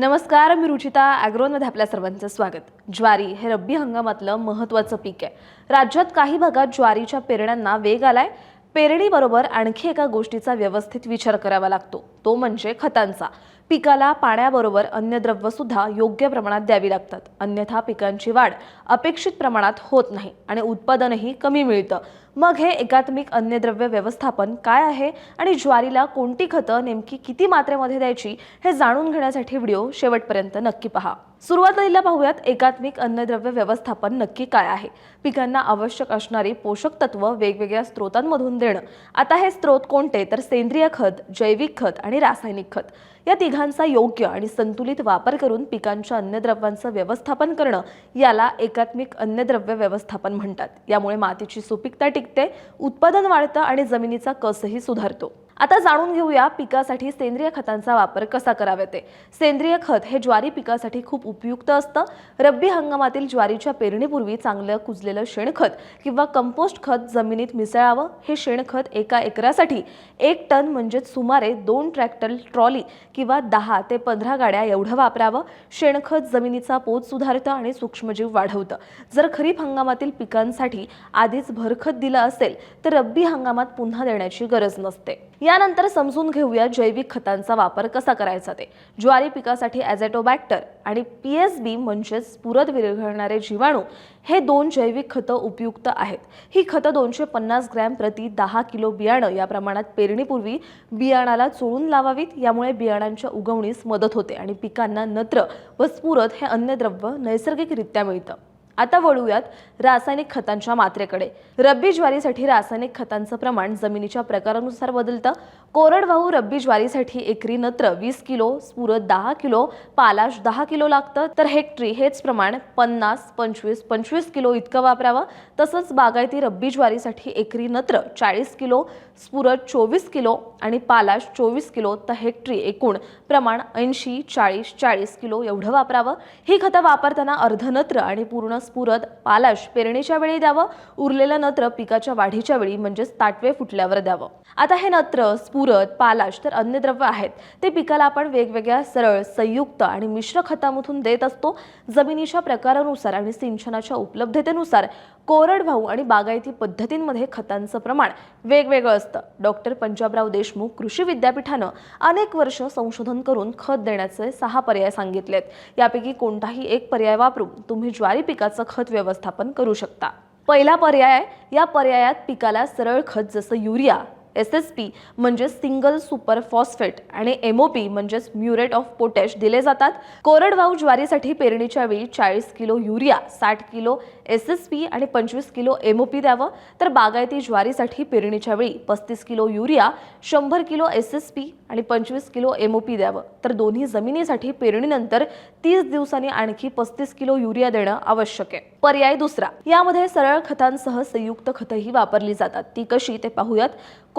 नमस्कार मी रुचिता ॲग्रोनमध्ये आपल्या सर्वांचं स्वागत. ज्वारी हे रब्बी हंगामातलं महत्त्वाचं पीक आहे. राज्यात काही भागात ज्वारीच्या पेरण्यांना वेग आलाय. पेरणीबरोबर आणखी एका गोष्टीचा व्यवस्थित विचार करावा लागतो. तो म्हणजे खतांचा. पिकाला पाण्याबरोबर अन्नद्रव्यसुद्धा योग्य प्रमाणात द्यावी लागतात. अन्यथा पिकांची वाढ अपेक्षित प्रमाणात होत नाही आणि उत्पादनही कमी मिळतं. मग हे एकात्मिक अन्नद्रव्य व्यवस्थापन काय आहे आणि ज्वारीला कोणती खतं नेमकी किती मात्रेमध्ये द्यायची हे जाणून घेण्यासाठी व्हिडिओ शेवटपर्यंत नक्की पहा. सुरुवातीला पाहूयात एकात्मिक अन्नद्रव्य व्यवस्थापन नक्की काय आहे. पिकांना आवश्यक असणारी पोषक तत्व वेगवेगळ्या स्रोतांमधून देणं. आता हे स्रोत कोणते? तर सेंद्रिय खत जैविक खत आणि रासायनिक खत. या तिघांचा योग्य आणि संतुलित वापर करून पिकांच्या अन्नद्रव्यांचं व्यवस्थापन करणं याला एकात्मिक अन्नद्रव्य व्यवस्थापन म्हणतात. यामुळे मातीची सुपीकता टिकते उत्पादन वाढतं आणि जमिनीचा कसही सुधारतो. आता जाणून घेऊया पिकासाठी सेंद्रिय खतांचा वापर कसा करावा ते. सेंद्रिय खत हे ज्वारी पिकासाठी खूप उपयुक्त असतं. रब्बी हंगामातील ज्वारीच्या पेरणीपूर्वी चांगलं कुजलेलं शेणखत किंवा कंपोस्ट खत जमिनीत मिसळावं हे शेणखत एका एकरासाठी एक टन म्हणजेच सुमारे दोन ट्रॅक्टर ट्रॉली किंवा दहा ते पंधरा गाड्या एवढं वापरावं. शेणखत जमिनीचा पोत सुधारतं आणि सूक्ष्मजीव वाढवतं. जर खरीप हंगामातील पिकांसाठी आधीच भरखत दिलं असेल तर रब्बी हंगामात पुन्हा देण्याची गरज नसते. यानंतर समजून घेऊया जैविक खतांचा वापर कसा करायचा ते. ज्वारी पिकासाठी ॲझेटोबॅक्टर आणि पी एस बी म्हणजेच पुरत विरघळणारे जीवाणू हे दोन जैविक खतं उपयुक्त आहेत. ही खतं दोनशे पन्नास ग्रॅम प्रति दहा किलो बियाणं या प्रमाणात पेरणीपूर्वी बियाणाला चोळून लावावीत. यामुळे बियाणांच्या उगवणीस मदत होते आणि पिकांना नत्र व स्फुरत हे अन्नद्रव्य नैसर्गिकरित्या मिळतं. आता वळूयात रासायनिक खतांच्या मात्रेकडे. रब्बी ज्वारीसाठी रासायनिक खतांचं प्रमाण जमिनीच्या प्रकारानुसार बदलतं. कोरडवाहू रब्बी ज्वारीसाठी एकरी नत्र वीस किलो स्पुरत दहा किलो पालाश दहा किलो लागतं. तर हेक्टरी हेच प्रमाण पन्नास पंचवीस पंचवीस किलो इतकं वापरावं. तसंच बागायती रब्बी ज्वारीसाठी एकरी नत्र चाळीस किलो स्पुरत चोवीस किलो आणि पालाश चोवीस किलो. तर हेक्टरी एकूण प्रमाण ऐंशी चाळीस चाळीस किलो एवढं वापरावं. ही खतं वापरताना अर्धनत्र आणि पूर्ण स्पुरत पालाश पेरणीच्या वेळी द्यावं. उरलेलं नत्र पिकाच्या वाढीच्या वेळी म्हणजेच ताटवे फुटल्यावर द्यावं. आता हे नत्र उरद पालाश तर अन्नद्रव्य आहेत. ते पिकाला आपण वेगवेगळ्या सरळ संयुक्त आणि मिश्र खतामधून देत असतो. जमिनीच्या प्रकारानुसार आणि सिंचनाच्या उपलब्धतेनुसार कोरडवाहू आणि बागायती पद्धतींमध्ये खतांचं प्रमाण वेगवेगळं असतं. डॉक्टर पंजाबराव देशमुख कृषी विद्यापीठानं अनेक वर्ष संशोधन करून खत देण्याचे सहा पर्याय सांगितलेत. यापैकी कोणताही एक पर्याय वापरून तुम्ही ज्वारी पिकाचं खत व्यवस्थापन करू शकता. पहिला पर्याय या पर्यायात पिकाला सरळ खत जसं युरिया एस एस पी म्हणजे सिंगल सुपर फॉस्फेट आणि एम ओ पी म्हणजेच म्युरेट ऑफ पोटॅश दिले जातात. कोरडवाहू ज्वारीसाठी पेरणीच्या वेळी चाळीस किलो युरिया साठ किलो एस एस पी आणि पंचवीस किलो एम ओ पी द्यावं. तर बागायती ज्वारीसाठी पेरणीच्या वेळी पस्तीस किलो युरिया शंभर किलो एस एस पी आणि पंचवीस किलो एम ओ पी द्यावं. तर दोन्ही जमिनीसाठी पेरणीनंतर तीस दिवसांनी आणखी पस्तीस किलो युरिया देणं आवश्यक आहे. पर्याय दुसरा यामध्ये सरळ खतांसह संयुक्त खतंही वापरली जातात. ती कशी ते पाहूयात.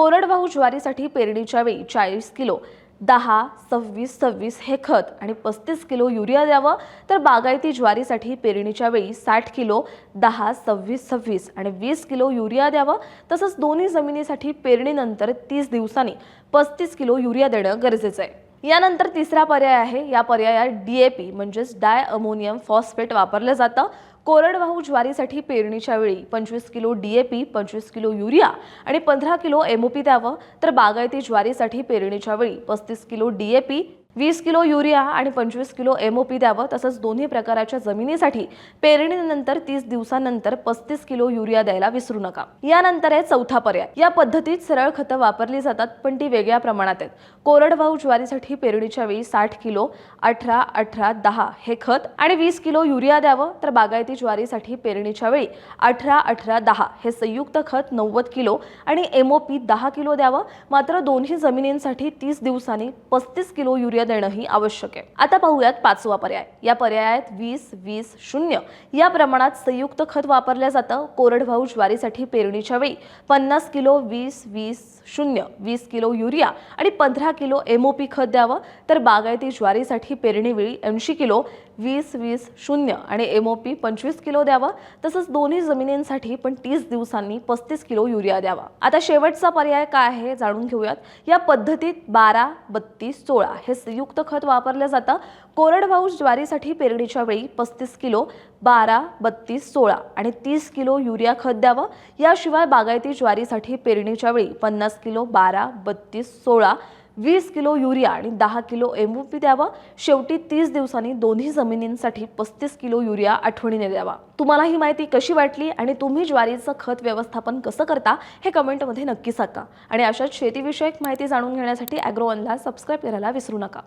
कोरडवाहू ज्वारीसाठी पेरणीच्या वेळी चाळीस किलो दहा सव्वीस सव्वीस हे खत आणि पस्तीस किलो युरिया द्यावं. तर बागायती ज्वारीसाठी पेरणीच्या वेळी साठ किलो दहा सव्वीस सव्वीस आणि वीस किलो युरिया द्यावं. तसंच दोन्ही जमिनीसाठी पेरणीनंतर तीस दिवसांनी पस्तीस किलो युरिया देणं गरजेचं आहे. यानंतर तिसरा पर्याय आहे या पर्यायात डी ए पी म्हणजेच डाय अमोनियम फॉस्फेट वापरलं जातं. कोरडवाहू ज्वारीसाठी पेरणीच्या वेळी पंचवीस किलो डी ए पी पंचवीस किलो युरिया आणि पंधरा किलो एम ओ पी द्यावं. तर बागायती ज्वारीसाठी पेरणीच्या वेळी पस्तीस किलो डी ए पी वीस किलो युरिया आणि पंचवीस किलो एम ओ पी द्यावं तसंच दोन्ही प्रकाराच्या जमिनीसाठी पेरणीनंतर तीस दिवसानंतर पस्तीस किलो युरिया द्यायला विसरू नका. यानंतर आहे चौथा पर्याय. या पद्धतीत सरळ खतं वापरली जातात पण ती वेगळ्या प्रमाणात आहेत. कोरडवाहू ज्वारीसाठी पेरणीच्या वेळी साठ किलो अठरा अठरा दहा हे खत आणि वीस किलो युरिया द्यावं तर बागायती ज्वारीसाठी पेरणीच्या वेळी अठरा अठरा दहा हे संयुक्त खत नव्वद किलो आणि एम ओ पी दहा किलो द्यावं मात्र दोन्ही जमिनींसाठी तीस दिवसांनी पस्तीस किलो युरिया देणंही आवश्यक आहे. आता पाहूयात पाचवा पर्याय. या पर्यायात वीस वीस शून्य या प्रमाणात संयुक्त खत वापरलं जातं. कोरडवाहू ज्वारीसाठी पेरणीच्या वेळी पन्नास किलो वीस वीस शून्य वीस किलो युरिया आणि पंधरा किलो एमओपी खत द्यावं. तर बागायती ज्वारीसाठी पेरणीवेळी ऐंशी किलो वीस वीस शून्य आणि एम ओ पी पंचवीस किलो द्यावं. तसंच दोन्ही जमिनींसाठी पण तीस दिवसांनी पस्तीस किलो युरिया द्यावा. आता शेवटचा पर्याय काय आहे जाणून घेऊयात. या पद्धतीत बारा बत्तीस सोळा हे संयुक्त खत वापरलं जातं. कोरडवाहू ज्वारीसाठी पेरणीच्या वेळी पस्तीस किलो बारा बत्तीस सोळा आणि तीस किलो युरिया खत द्यावं. याशिवाय बागायती ज्वारीसाठी पेरणीच्या वेळी पन्नास किलो बारा बत्तीस सोळा वीस किलो युरिया आणि दहा किलो एम ओ पी द्यावा. शेवटी तीस दिवसांनी दोन्ही जमिनींसाठी पस्तीस किलो युरिया आठवणीने द्यावा. तुम्हाला ही माहिती कशी वाटली आणि तुम्ही ज्वारीचं खत व्यवस्थापन कसं करता हे कमेंटमध्ये नक्की सांगा. आणि अशाच शेतीविषयक माहिती जाणून घेण्यासाठी ॲग्रोवनला सबस्क्राईब करायला विसरू नका.